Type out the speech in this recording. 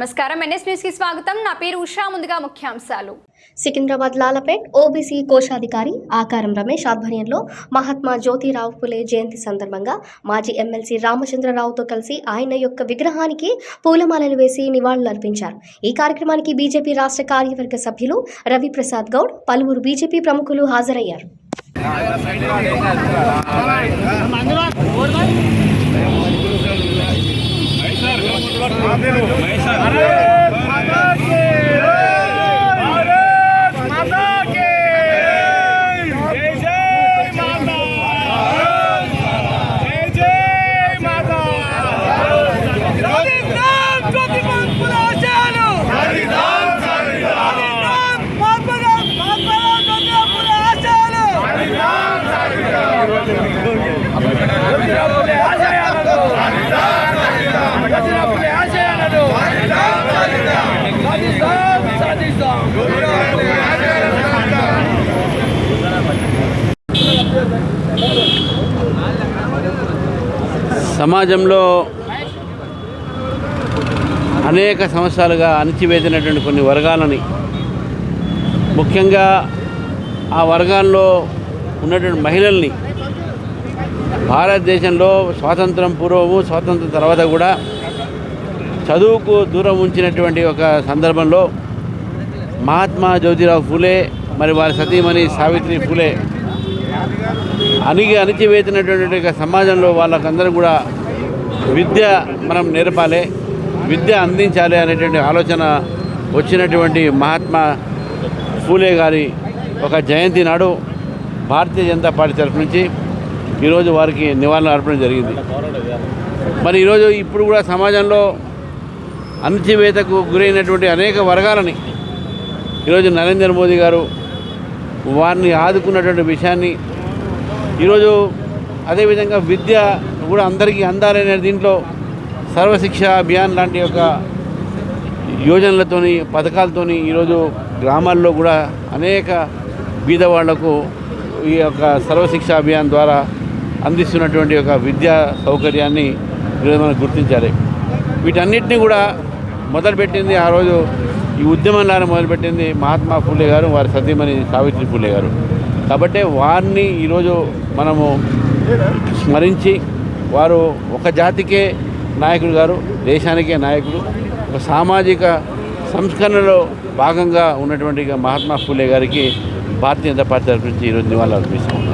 నమస్కారం ఎన్ఎస్ న్యూస్కి స్వాగతం నా పేరు ఉషా ముందుగా ముఖ్యాంశాలు సికింద్రాబాద్ లాలపేట్ ఓబీసీ కోశాధికారి ఆకారం రమేష్ ఆధ్వర్యంలో మహాత్మా జ్యోతిరావు పులే జయంతి సందర్భంగా మాజీ ఎమ్మెల్సీ రామచంద్రరావుతో కలిసి ఆయన యొక్క విగ్రహానికి పూలమాలలు వేసి నివాళులర్పించారు ఈ కార్యక్రమానికి బీజేపీ రాష్ట్ర కార్యవర్గ సభ్యులు రవిప్రసాద్ గౌడ్ పలువురు బీజేపీ ప్రముఖులు హాజరయ్యారు మహేష్ సమాజంలో అనేక సంవత్సరాలుగా అణిచివేసినటువంటి కొన్ని వర్గాలని ముఖ్యంగా ఆ వర్గాల్లో ఉన్నటువంటి మహిళల్ని భారతదేశంలో స్వాతంత్రం పూర్వము స్వాతంత్రం తర్వాత కూడా చదువుకు దూరం ఉంచినటువంటి ఒక సందర్భంలో మహాత్మా జ్యోతిరావు ఫూలే మరి వారి సతీమణి సావిత్రి ఫూలే అణిగి అణిచివేసినటువంటి సమాజంలో వాళ్ళకందరూ కూడా విద్య మనం నేర్పాలి విద్య అందించాలి అనేటువంటి ఆలోచన వచ్చినటువంటి మహాత్మా ఫూలే గారి ఒక జయంతి నాడు భారతీయ జనతా పార్టీ తరఫు నుంచి ఈరోజు వారికి నివాళులు అర్పడం జరిగింది. మరి ఈరోజు ఇప్పుడు కూడా సమాజంలో అణచివేతకు గురైనటువంటి అనేక వర్గాలని ఈరోజు నరేంద్ర మోదీ గారు వారిని ఆదుకున్నటువంటి విషయాన్ని ఈరోజు అదేవిధంగా విద్య కూడా అందరికీ అందాలనే దీంట్లో సర్వశిక్ష అభియాన్ లాంటి యొక్క యోజనలతోని పథకాలతోని ఈరోజు గ్రామాల్లో కూడా అనేక బీద వాళ్ళకు ఈ యొక్క సర్వశిక్ష అభియాన్ ద్వారా అందిస్తున్నటువంటి ఒక విద్యా సౌకర్యాన్ని ఈరోజు మనం గుర్తించాలి. వీటన్నిటిని కూడా మొదలుపెట్టింది ఆ రోజు ఈ ఉద్యమంలానే మొదలుపెట్టింది మహాత్మా ఫూలే గారు వారి సతీమణి సావిత్రి ఫూలే గారు. కాబట్టి వారిని ఈరోజు మనము స్మరించి వారు ఒక జాతికే నాయకుడు గారు దేశానికే నాయకుడు ఒక సామాజిక సంస్కరణలో భాగంగా ఉన్నటువంటి మహాత్మా ఫూలే గారికి భారతీయ జనతా పార్టీ తరఫు నుంచి ఈరోజు నివాళులు అర్పిస్తున్నాం.